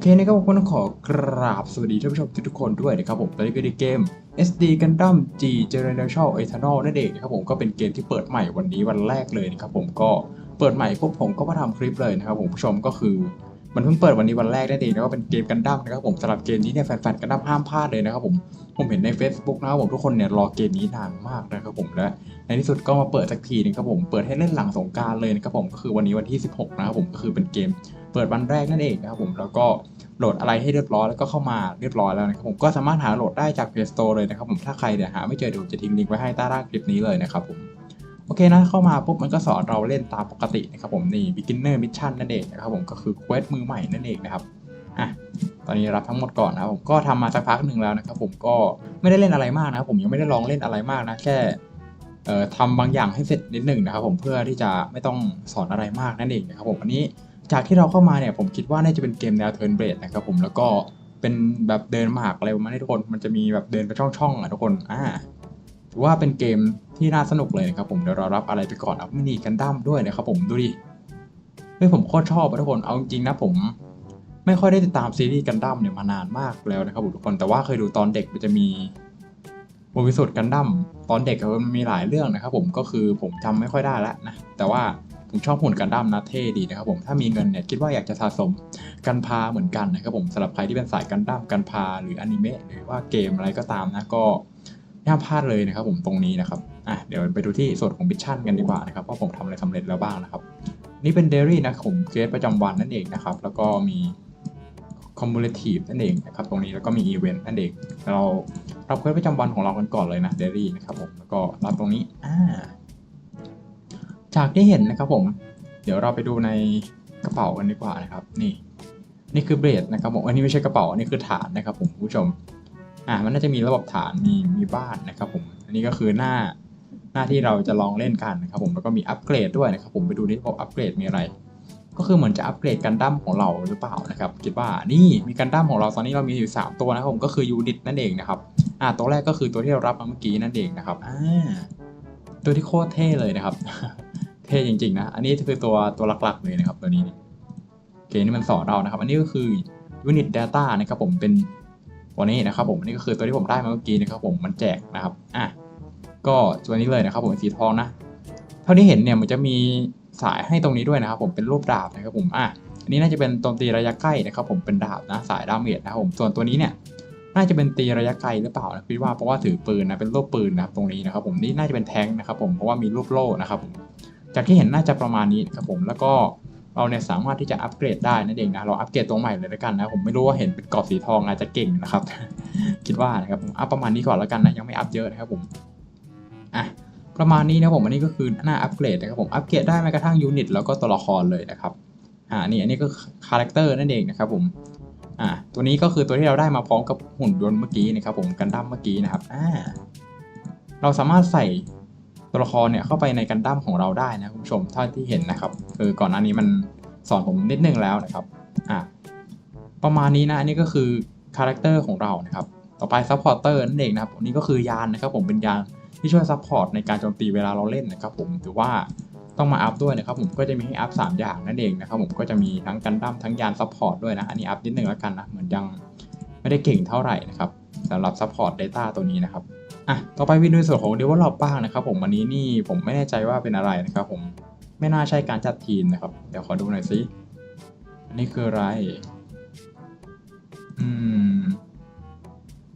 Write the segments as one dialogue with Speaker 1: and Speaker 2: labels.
Speaker 1: เคนะครับผมก็ต้องขอกราบสวัสดีท่านผู้ชมทุกคนด้วยนะครับผมตอนนี้ก็ในเกม SD Gundam G Generational Eternal นั่นเองนะครับผมก็เป็นเกมที่เปิดใหม่วันนี้วันแรกเลยนะครับผมก็เปิดใหม่พวกผมก็มาทำคลิปเลยนะครับผมผู้ชมก็คือ มันเพิ่งเปิดวันนี้วันแรกนั่นเองแล้วก็เป็นเกมกันดั้มนะครับผมสำหรับเกมนี้เนี่ยแฟนๆกันดั้มห้ามพลาดเลยนะครับผมผมเห็นใน Facebook นะครับผมทุกคนเนี่ยรอเกมนี้นานมากนะครับผมและในที่สุดก็มาเปิดสักทีนึงครับผมเปิดให้เล่นหลังสงการเลยนะครับผมก็คือวันนี้วันที่ 16 นะครับผมก็คือเป็นเกม เปิดวันแรกนั่นเองนะครับผมแล้วก็โหลดอะไรให้เรียบร้อยแล้วก็เข้ามาเรียบร้อยแล้วนะครับผมก็สามารถหาโหลดได้จาก Play Store เลยนะครับผมถ้าใครเนี่ยหาไม่เจอเดี๋ยวจะทิ้งลิงก์ไว้ให้ใต้ล่างคลิปนี้เลยนะครับผม โอเคนะเข้ามาปุ๊บมันก็สอนเราเล่นตามปกตินะครับผมนี่ beginner mission นั่นเองนะครับผมก็คือเควสมือใหม่นั่นเองนะครับอะตอนนี้รับทั้งหมดก่อนนะผมก็ทำมาสักพักหนึ่งแล้วนะครับผมก็ไม่ได้เล่นอะไรมากนะครับผมยังไม่ได้ลองเล่นอะไรมากนะแค่เอ่อทำบางอย่างให้เสร็จนิดหนึ่งนะครับผมเพื่อที่จะไม่ต้องสอนอะไรมากนั่นเองนะครับผมอันนี้จากที่เราเข้ามาเนี่ยผมคิดว่าน่าจะเป็นเกมแนว turn based นะครับผมแล้วก็เป็นแบบเดินหมากอะไรประมาณนี้ทุกคนมันจะมีแบบเดินไปช่องๆอะทุกคนอ่าถือว่าเป็นเกม ที่น่าสนุกเลยนะครับผมเดี๋ยวเรารับอะไรไปก่อนเอามินิกันดั้มด้วยนะครับผมดูดิเฮ้ยผมโคตรชอบทุกคนเอาจริงนะผมไม่ค่อยได้ติดตามซีรีส์กันดั้มเนี่ยมานานมากแล้วนะครับผมทุกคนแต่ว่าเคยดูตอนเด็กมันจะมีบริสุทธิ์กันดั้มตอนเด็กมันมีหลายเรื่องนะครับผมก็คือผมจำไม่ค่อยได้ล้วนะแต่ว่าผมชอบหุ่นกันดั้มนะเท่ดีนะครับผมถ้ามีเงินเนี่ยคิดว่าอยากจะสะสมกันพาเหมือนกันนะครับผมสำหรับใครที่เป็นสายกันดั้มกันพาหรืออนิเมะหรือว่าเกมอะไรก็ตามนะก็ห้ามพลาดเลยนะครับผมตรงนี้นะครับ อะเดี๋ยวไปดูที่ส่วนของมิชชั่นกันดีกว่านะครับว่าผมทำอะไรสำเร็จแล้วบ้างนะครับ นี่เป็นเดลี่นะผมเกสประจำวันนั่นเองนะครับ แล้วก็มีคอมมูเลทีฟนั่นเองนะครับตรงนี้แล้วก็มีอีเวนต์นั่นเองเรารับเควสประจำวันของเรากันก่อนเลยนะเดลี่นะครับผมแล้วก็รับตรงนี้อ่าจากที่เห็นนะครับผม เดี๋ยวเราไปดูในกระเป๋ากันดีกว่านะครับ นี่ นี่คือเบรดนะครับผมอันนี้ไม่ใช่กระเป๋าอันนี้คือฐานนะครับผมผู้ชมอ่ามันน่าจะมีระบบฐานมีมีบ้านนะครับผม อันนี้ก็คือหน้า หน้าที่เราจะลองเล่นกันนะครับผมแล้วก็มีอัปเกรดด้วยนะครับผมไปดูที่พวกอัปเกรดมีอะไร ก็คือเหมือนจะอัปเกรดกันดั้มของเราหรือเปล่านะครับคิดว่านี่มีกันดั้มของเราตอนนี้เรามีอยู่ 3 ตัวนะครับผมก็คือยูนิตนั่นเองนะครับอ่าตัวแรกก็คือตัวที่เรารับมาเมื่อกี้นั่นเองนะครับอ่าตัวที่โคตรเท่เลยนะครับ เท่จริงๆนะอันนี้คือตัวตัวหลักๆเลยนะครับตัวนี้โอเคนี่มันสอนเรานะครับ อันนี้ก็คือยูนิต Data นะครับผมเป็นตัวนี้นะครับผมอันี่ก็คือตัวที่ผมได้มาเมื่อกี้นะครับผมมันแจกนะครับอะ ก็ตัวนี้เลยนะครับผมสีทองนะ เท่าที่เห็นเนี่ยมันจะมีสายให้ตรงนี้ด้วยนะครับผมเป็นรูปดาบนะครับผมอะอันนี้น่าจะเป็นโจมตีระยะใกล้นะครับผมเป็นดาบนะสายดาเมจนะครับผมส่วนตัวนี้เนี่ยน่าจะเป็นตีระยะไกลหรือเปล่านะคิดว่าเพราะว่าถือปืนนะเป็นรูปปืนนะครับตรงนี้นะครับผมนี่น่าจะเป็นแทงค์นะครับผมเพราะว่ามีรูปโล่นะครับผมจากที่เห็นน่าจะประมาณนี้นะครับผมแล้วก็เราเนี่ยสามารถที่จะอัปเกรดได้นั่นเองนะเราอัปเกรดตัวใหม่เลยแล้วกันนะผมไม่รู้ว่าเห็นเป็นกรอบสีทองอาจจะเก่งนะครับ คิดว่านะครับผมอัพประมาณนี้ก่อนแล้วกันนะยังไม่อัพเยอะนะครับผม อะประมาณนี้นะผมอันนี้ก็คือหน้าอัปเกรดนะครับผมอัปเกรดได้แม้กระทั่งยูนิตแล้วก็ตัวละครเลยนะครับอ่านี่อันนี้ก็คาแรคเตอร์นั่นเองนะครับผมอ่าตัวนี้ก็คือตัวที่เราได้มาพร้อมกับหุ่นยนต์เมื่อกี้นะครับผมกันดั้มเมื่อกี้นะครับอ่าเราสามารถใส่ตัวละครเนี่ยเข้าไปในกันดั้มของเราได้นะคุณผู้ชมเท่าที่เห็นนะครับคือก่อนหน้านี้มันสอนผมนิดนึงแล้วนะครับอะประมาณนี้นะอันนี้ก็คือคาแรคเตอร์ของเรานะครับต่อไปซัพพอร์เตอร์นั่นเองนะครับอันนี้ก็คือยานนะครับผมเป็นยาน ที่ช่วยซัพพอร์ตในการโจมตีเวลาเราเล่นนะครับผมถือว่าต้องมาอัพด้วยนะครับผมก็จะมีให้อัพ3อย่างนั่นเองนะครับผมก็จะมีทั้งกันดั้มทั้งยานซัพพอร์ตด้วยนะอันนี้อัพนิดนึงแล้วกันนะเหมือนยังไม่ได้เก่งเท่าไหร่นะครับสำหรับซัพพอร์ต Data ตัวนี้นะครับอะต่อไปวินในส่วนของ develop บ้างนะครับผมอันนี้นี่ผมไม่แน่ใจว่าเป็นอะไรนะครับผมไม่น่าใช่การจัดทีมนะครับ เดี๋ยวขอดูหน่อยสิอันนี้คืออะไร อืม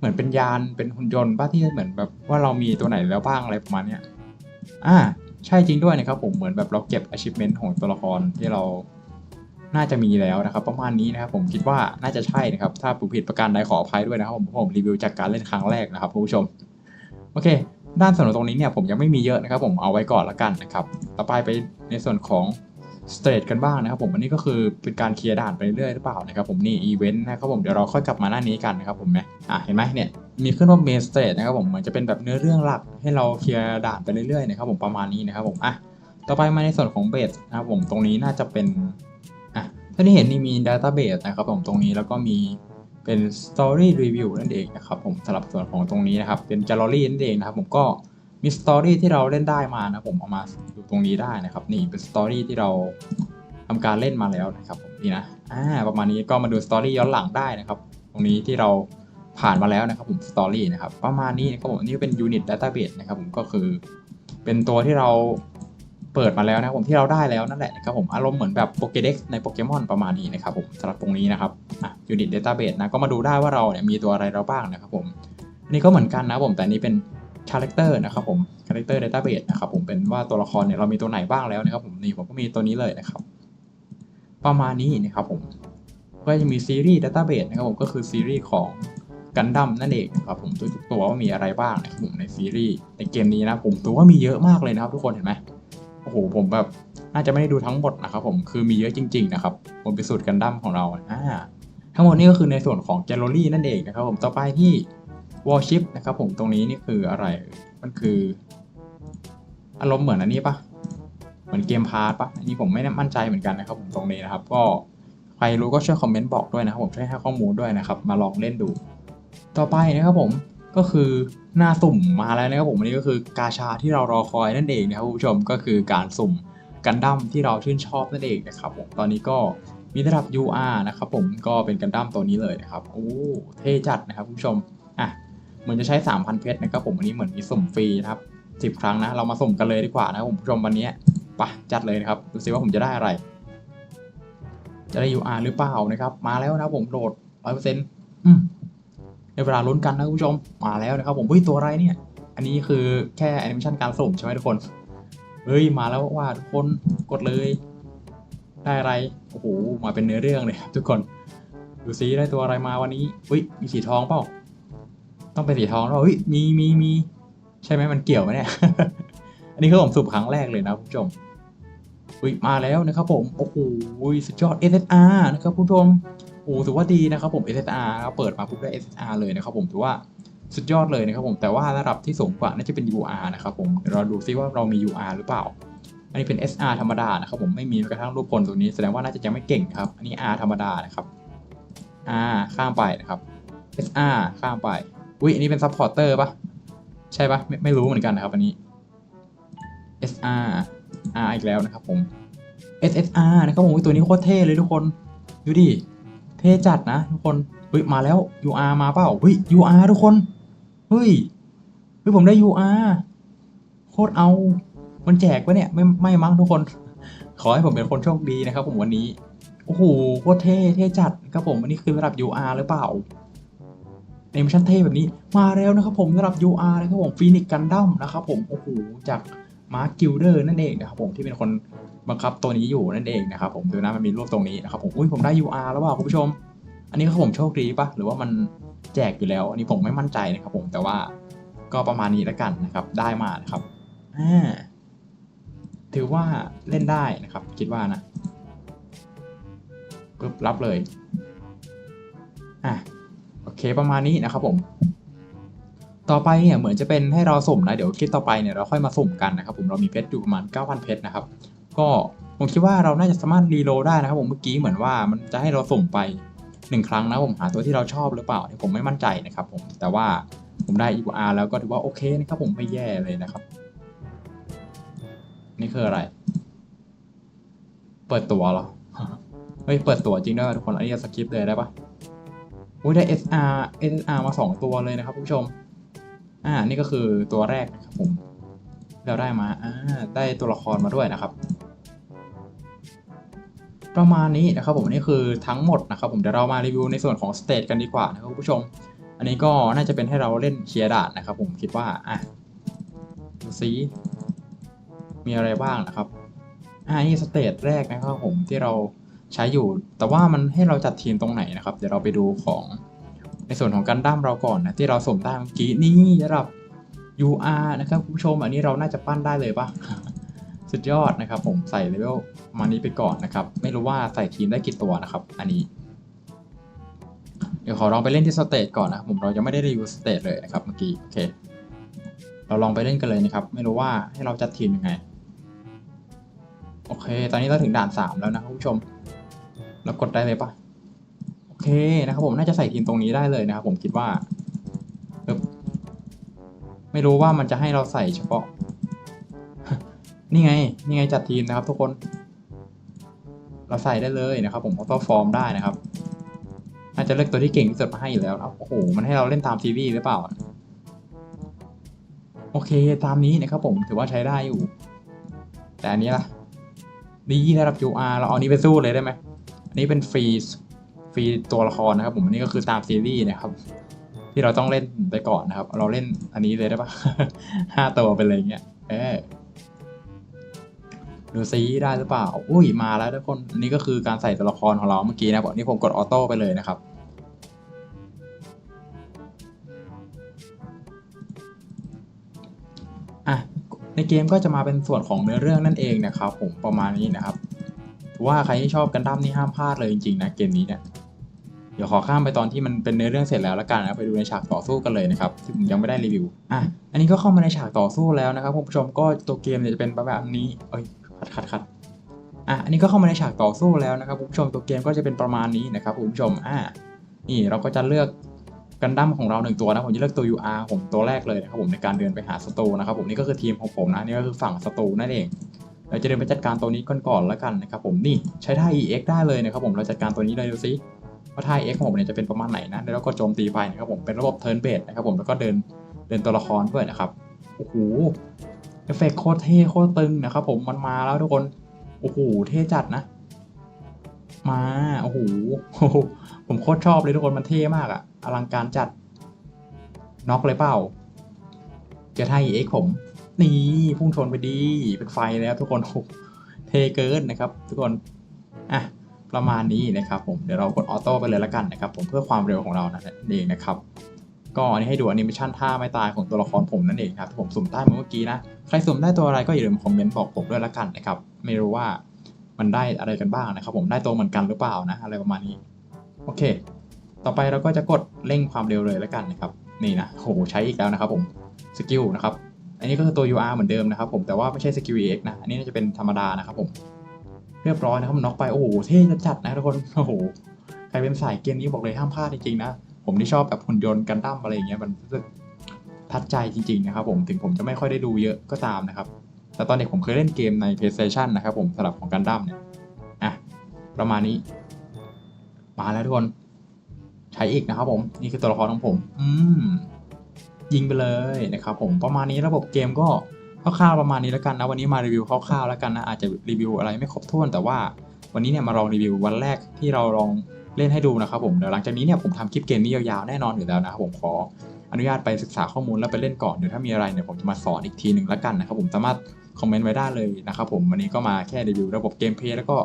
Speaker 1: เหมือนเป็นยานเป็นหุ่นยนต์ป้าที่เหมือนแบบว่าเรามีตัวไหนแล้วบ้างอะไรประมาณเนี้ยอ่าใช่จริงด้วยนะครับผมเหมือนแบบเราเก็บ achievement ของตัวละครที่เราน่าจะมีแล้วนะครับ ประมาณนี้นะครับผมคิดว่าน่าจะใช่นะครับถ้าผมผิดประการใดขออภัยด้วยนะครับผมผมรีวิวจากการเล่นครั้งแรกนะครับผู้ชมโอเค ด้านส่วนตรงนี้เนี่ยผมยังไม่มีเยอะนะครับ ผมเอาไว้ก่อนละกันนะครับ ต่อไปไปในส่วนของ สเตจกันบ้างนะครับผมอันนี้ก็คือเป็นการเคลียร์ด่านไปเรื่อยหรือเปล่านะครับผมนี่อีเวนต์นะครับผมเดี๋ยวเราค่อยกลับมาหน้านี้กันนะครับผมนะอะเห็นไหมเนี่ยมีขึ้นว่าเมนสเตจนะครับผมเหมือนจะเป็นแบบเนื้อเรื่องหลักให้เราเคลียร์ด่านไปเรื่อยๆนะครับผมประมาณนี้นะครับผมอะต่อไปมาในส่วนของเบสนะครับผมตรงนี้น่าจะเป็นอะถ้าที่เห็นนี่มี Database นะครับผมตรงนี้แล้วก็มีเป็น Story Review นั่นเองนะครับผมสำหรับส่วนของตรงนี้นะครับเป็น Gallery นั่นเองนะครับผมก็ มี Story ที่เราเล่นได้มานะผมเอามาดูตรงนี้ได้นะครับ นี่เป็น Story ที่เราทำการเล่นมาแล้วนะครับผมนี่นะอ่าประมาณนี้ก็มาดูสตอรี่ย้อนหลังได้นะครับ ตรงนี้ที่เราผ่านมาแล้วนะครับผมสตอรี่นะครับประมาณนี้นะครับผมนี่เป็น Unit Database นะครับผมก็คือ เป็นตัวที่เราเปิดมาแล้วนะครับผมที่เราได้แล้วนั่นแหละนะครับผมอารมณ์เหมือนแบบโปเกเด็กในโปเกมอนประมาณนี้นะครับผมสำหรับตรงนี้นะครับอะ Unit Database นะก็มาดูได้ว่าเราเนี่ยมีตัวอะไรเราบ้างนะครับผมนนี้ก็เหมือนกันนะผมแต่นนี้เป็น คาแรคเตอร์นะครับผมคาแรคเตอร์ database นะครับผมเป็นว่าตัวละครเนี่ยเรามีตัวไหนบ้างแล้วนะครับผมนี่ผมก็มีตัวนี้เลยนะครับ ประมาณนี้นะครับผมก็จะมีซีรีส์ database นะครับผมก็คือซีรีส์ของกันดั้มนั่นเองนะครับผมทุกตัวว่ามีอะไรบ้างนะครับผมในซีรีส์ในเกมนี้นะผมตัวว่ามีเยอะมากเลยนะครับทุกคนเห็นไหมโอ้โหผมแบบน่าจะไม่ได้ดูทั้งหมดนะครับผมคือมีเยอะจริง ๆ นะครับผมไปสูตรกันดั้มของเราอ่าทั้งหมดนี้ก็คือในส่วนของแกลเลอรี่นั่นเองนะครับผมต่อไปที่ วอลชิปนะครับผมตรงนี้นี่คืออะไร มันคือ อารมณ์เหมือนอันนี้ปะเหมือนเกมพาร์ตปะอันนี้ผมไม่แน่มั่นใจเหมือนกันนะครับผมตรงนี้นะครับ ก็ใครรู้ก็ช่วยคอมเมนต์บอกด้วยนะครับผมช่วยให้ข้อมูลด้วยนะครับ มาลองเล่นดู ต่อไปนะครับผมก็คือหน้าสุ่มมาแล้วนะครับผมอันนี้ก็คือกาชาที่เรารอคอยนั่นเองนะครับคุณผู้ชมก็คือการสุ่มกันดั้มที่เราชื่นชอบนั่นเองนะครับผมตอนนี้ก็มีระดับ UR นะครับผมก็เป็นกันดั้มตัวนี้เลยนะครับโอ้เท่จัดนะครับคุณผู้ชมอะ มือนจะใช้ 3,000 เพชรนะครับผมวันนี้เหมือนมีสุ่มฟรีนะครับ10 ครั้งนะ เรามาสุ่มกันเลยดีกว่านะครับผมผู้ชมวันนี้ไปะจัดเลยนะครับ ดูซิว่าผมจะได้อะไร จะได้ UR หรือเปล่านะครับ มาแล้วนะผมโหลด100%อืมในเวลาลุ้นกันนะคุณผู้ชม มาแล้วนะครับผมเฮ้ยตัวอะไรเนี่ย อันนี้คือแค่แอนิเมชันการสุ่มใช่ไหมทุกคน เฮ้ยมาแล้วว่าทุกคนกดเลย ได้อะไร โอ้โห มาเป็นเนื้อเรื่องเลยครับทุกคน ดูซิได้ตัวอะไรมาวันนี้เฮ้ยมีสีทองเปล่า ต้องเป็นสีทองแล้วเฮ้ยมีมีมีใช่ไหมมันเกี่ยวไหมเนี่ย อันนี้คือผมสูบครั้งแรกเลยนะคุณผู้ชมอุ้ยมาแล้วนะครับผม โอ้โหสุดยอด SSR นะครับคุณผู้ชมโอ้ถือว่าดีนะครับผม SSR เปิดมาปุ๊บได้ SSR เลยนะครับผมถือว่าสุดยอดเลยนะครับผมแต่ว่าระดับที่สูงกว่าน่าจะเป็น UR นะครับผมเราดูซิว่าเรามี UR หรือเปล่า อันนี้เป็น SR ธรรมดานะครับผมไม่มีกระทั่งรูปคนตัวนี้แสดงว่าน่าจะยังไม่เก่งครับ อันนี้ R ธรรมดานะครับ R ข้ามไปนะครับ SR ข้ามไป อุ้ยอันนี้เป็นซัพพอร์เตอร์ปะใช่ปะไม่ไม่รู้เหมือนกันนะครับอันนี้ SR R อีกแล้วนะครับผม SSR นะครับผมตัวนี้โคตรเท่เลยทุกคน ดูดิ เท่จัดนะทุกคนเฮ้ยมาแล้ว UR มาเปล่าเฮ้ย UR ทุกคน เฮ้ย เฮ้ยผมได้ UR โคตรเอา มันแจกปะเนี่ย ไม่ไม่มั้งทุกคน ขอให้ผมเป็นคนโชคดีนะครับผมวันนี้ โอ้โห โคตรเท่ เท่จัดครับผม อันนี้คือระดับ UR หรือเปล่า แอนิเมชั่นเท่แบบนี้มาแล้วนะครับผมสำหรับ UR นะครับผมฟีนิกกันดั้มนะครับผมโอ้โหจากมาร์คกิลเดอร์นั่นเองนะครับผมที่เป็นคนบังคับตัวนี้อยู่นั่นเองนะครับผมดูนะมันมีรูปตรงนี้นะครับผมอุ้ยผมได้ UR แล้วว่าคุณผู้ชม อันนี้คือผมโชคดีปะหรือว่ามันแจกอยู่แล้ว อันนี้ผมไม่มั่นใจนะครับผมแต่ว่าก็ประมาณนี้แล้วกันนะครับได้มานะครับถือว่าเล่นได้นะครับ คิดว่านะปึ๊บรับเลยอะ เคประมาณนี้นะครับผมต่อไปเนี่ยเหมือนจะเป็นให้เราสุ่มนะเดี๋ยวคลิปต่อไปเนี่ยเราค่อยมาสุ่มกันนะครับผมเรามีเพชรอยู่ประมาณ 9,000 เพชรนะครับก็ผมคิดว่าเราน่าจะสามารถรีโลได้นะครับผมเมื่อกี้เหมือนว่ามันจะให้เราสุ่มไปหนึ่งครั้งนะผมหาตัวที่เราชอบหรือเปล่าเนี่ยผมไม่มั่นใจนะครับผมแต่ว่าผมได้ EVR แล้วก็ถือว่าโอเคนะครับผมไม่แย่เลยนะครับ นี่คืออะไร เปิดตัวเหรอเฮ้ยเปิดตัวจริงด้วยทุกคนอันนี้สกิปเลยได้ปะ อุ้ยได้ SR SR มา 2 ตัวเลยนะครับผู้ชม อ่า นี่ก็คือตัวแรกนะครับผม เราได้มา อ่า ได้ตัวละครมาด้วยนะครับ ประมาณนี้นะครับผมนี่คือทั้งหมดนะครับผมเดี๋ยวเรามารีวิวในส่วนของสเตจกันดีกว่านะครับผู้ชม อันนี้ก็น่าจะเป็นให้เราเล่นเคียร์ดานนะครับผมคิดว่า อะดูซิมีอะไรบ้างนะครับ อ่า นี่สเตจแรกนะครับผมที่เรา ใช้อยู่ แต่ว่ามันให้เราจัดทีมตรงไหนนะครับ เดี๋ยวเราไปดูของในส่วนของกันดั้มเราก่อนนะที่เราสมได้เมื่อกี้นี่ระดับ UR นะครับคุณผู้ชม อันนี้เราน่าจะปั้นได้เลยปะสุดยอดนะครับผมใส่เลเวลมานี้ไปก่อนนะครับ ไม่รู้ว่าใส่ทีมได้กี่ตัวนะครับ อันนี้ เดี๋ยวขอลองไปเล่นที่สเตจก่อนนะผมเรายังไม่ได้รีวิวสเตจเลยนะครับเมื่อกี้โอเค เราลองไปเล่นกันเลยนะครับ ไม่รู้ว่าให้เราจัดทีมยังไง โอเค ตอนนี้เราถึงด่าน 3 แล้วนะคุณผู้ชม เรากดได้เลยปะโอเคนะครับผมน่าจะใส่ทีมตรงนี้ได้เลยนะครับผมคิดว่าไม่รู้ว่ามันจะให้เราใส่เฉพาะ นี่ไง นี่ไงจัดทีมนะครับทุกคน เราใส่ได้เลยนะครับผมออโต้ฟอร์มได้นะครับน่าจะเลือกตัวที่เก่งที่สุดมาให้อยู่แล้วนะโอ้โห มันให้เราเล่นตามทีวีหรือเปล่า โอเค ตามนี้นะครับผมถือว่าใช้ได้อยู่ แต่อันนี้ล่ะ ดีระดับ UR เราเอาอันนี้ไปสู้เลยได้ไหม อันนี้เป็นฟรีฟรีตัวละครนะครับ ผมอันนี้ก็คือตามซีรีส์นะครับ ที่เราต้องเล่นไปก่อนนะครับ เราเล่นอันนี้เลยได้ปะห้าตัวไปเลยเงี้ยเออดูซีได้หรือเปล่า อุ้ยมาแล้วทุกคน อันนี้ก็คือการใส่ตัวละครของเราเมื่อกี้นะครับอันนี้ผมกดออโต้ไปเลยนะครับ อะ ในเกมก็จะมาเป็นส่วนของเนื้อเรื่องนั่นเองนะครับ ผมประมาณนี้นะครับ ว่าใครที่ชอบกันดั้มนี่ห้ามพลาดเลยจริงๆนะเกมนี้เนี่ยเดี๋ยวขอข้ามไปตอนที่มันเป็นเนื้อเรื่องเสร็จแล้วละกันนะไปดูในฉากต่อสู้กันเลยนะครับที่ผมยังไม่ได้รีวิวอะอันนี้ก็เข้ามาในฉากต่อสู้แล้วนะครับคุณผู้ชมก็ตัวเกมเนี่ยจะเป็นประมาณนี้เอ้ยคัดคัดคัดอะอันนี้ก็เข้ามาในฉากต่อสู้แล้วนะครับคุณผู้ชมตัวเกมก็จะเป็นประมาณนี้นะครับคุณผู้ชมอะนี่เราก็จะเลือกกันดั้มของเราหนึ่งตัวนะผมจะเลือกตัว UR ผมตัวแรกเลยนะครับผมในการเดินไปหาศัตรูนะครับผมนี่ก็คือทีมของผมนะนี่ก็คือฝั่งศัตรูนั่นเอง เราจะเดินไปจัดการตัวนี้ก่อนก่อนแล้วกันนะครับผมนี่ใช้ท่า EX ได้เลยนะครับผมเราจัดการตัวนี้เลยดูซิว่าท่า EX ของผมเนี่ยจะเป็นประมาณไหนนะแล้วก็โจมตีไปนะครับผมเป็นระบบ Turn Based นะครับผมแล้วก็เดินเดินตัวละครด้วยนะครับโอ้โหเอฟเฟกโคตรเท่โคตรตึงนะครับผมมันมาแล้วทุกคนโอ้โหเท่จัดนะมาโอ้โหผมโคตรชอบเลยทุกคนมันเท่มากอะอลังการจัดน็อกเลยเปล่าจอท่า EX ผม นี่พุ่งชนไปดีเป็นไฟแล้วทุกคนโอ้โหเทเกินนะครับ ทุกคนอะประมาณนี้นะครับผมเดี๋ยวเรากดออโต้ไปเลยละกันนะครับผมเพื่อความเร็วของเรานั่นเองนะครับก็อันนี้ให้ดูแอนิเมชันท่าไม่ตายของตัวละครผมนั่นเองครับที่ผมสุ่มได้เมื่อกี้นะใครสุ่มได้ตัวอะไรก็อย่าลืมคอมเมนต์บอกผมด้วยละกันนะครับไม่รู้ว่ามันได้อะไรกันบ้างนะครับ ผมได้ตัวเหมือนกันหรือเปล่านะอะไรประมาณนี้โอเค ต่อไปเราก็จะกดเร่งความเร็วเลยละกันนะครับ นี่นะโหใช้อีกแล้วนะครับผมสกิลนะครับ อันนี้ก็คือตัว UR เหมือนเดิมนะครับผมแต่ว่าไม่ใช่ Skill EX นะ อันนี้น่าจะเป็นธรรมดานะครับผม เรียบร้อยนะครับน็อกไป โอ้โห เท่จัดนะทุกคน โอ้โห ใครเป็นสายเกมนี้บอกเลยห้ามพลาดจริงๆนะ ผมที่ชอบแบบหุ่นยนต์กันดั้มอะไรอย่างเงี้ยมันรู้สึกทัดใจจริงๆนะครับผมถึงผมจะไม่ค่อยได้ดูเยอะก็ตามนะครับแต่ตอนเด็กผมเคยเล่นเกมใน PlayStation นะครับผมสำหรับของกันดั้มเนี่ยอะประมาณนี้ มาแล้วทุกคน ใช้อีกนะครับผม นี่คือตัวละครของผม อืม ยิงไปเลยนะครับผมประมาณนี้ระบบเกมก็คร่าวๆประมาณนี้แล้วกันนะวันนี้มารีวิวคร่าวๆแล้วกันนะอาจจะรีวิวอะไรไม่ครบถ้วน แต่ว่าวันนี้เนี่ยมาลองรีวิววันแรกที่เราลองเล่นให้ดูนะครับผมเดี๋ยวหลังจากนี้เนี่ยผมทำคลิปเกมนี้ยาวๆแน่นอนอยู่แล้วนะครับผมขออนุญาตไปศึกษาข้อมูลแล้วไปเล่นก่อนเดี๋ยวถ้ามีอะไรเนี่ยผมจะมาสอนอีกทีหนึ่งแล้วกันนะครับผมสามารถคอมเมนต์ไว้ได้เลยนะครับผมวันนี้ก็มาแค่รีวิวระบบเกมเพลย์แล้วก็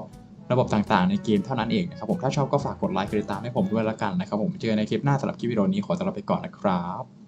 Speaker 1: ระบบต่างๆในเกมเท่านั้นเองนะครับผมถ้าชอบก็ฝากกดไลค์กดติดตามให้ผมด้วยละกันนะครับผมเจอกันในคลิปหน้าสำหรับคลิปวิดีโอนี้ขอตัวลาไปก่อนนะครับ